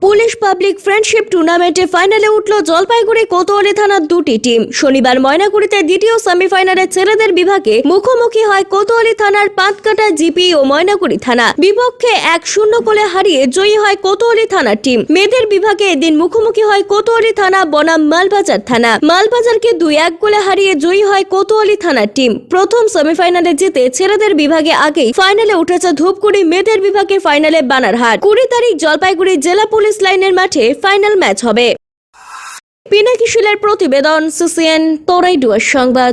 Pule police public friendship টুর্নামেন্টে ফাইনালে উঠল জলপাইগুড়ি কোতোয়ালি থানার দুটি টিম শনিবার ময়নাগুড়িতে দ্বিতীয় সেমিফাইনালে ছেলেদের বিভাগে মুখোমুখি হয় কোতোয়ালি থানার পাঁচকাটা জিপি ও ময়নাগুড়ি থানা। বিপক্ষে এক শূন্য গোলে হারিয়ে জয়ী হয় কোতোয়ালি থানার টিম মেয়েদের বিভাগে এদিন মুখোমুখি হয় কোতোয়ালি থানা বনাম মালবাজার থানা। মালবাজারকে দুই এক গোলে হারিয়ে জয়ী হয় কোতোয়ালি থানার টিম প্রথম সেমিফাইনালে জিতে ছেলেদের বিভাগে আগেই ফাইনালে উঠেছে ধূপগুড়ি মেয়েদের বিভাগে ফাইনালে বানারহাট। কুড়ি তারিখ জলপাইগুড়ি জেলা পুলিশ লাইনের মাঠে ফাইনাল ম্যাচ হবে। পিনাকি শিলের প্রতিবেদন সিসিএন তোরাইডুয়ার সংবাদ।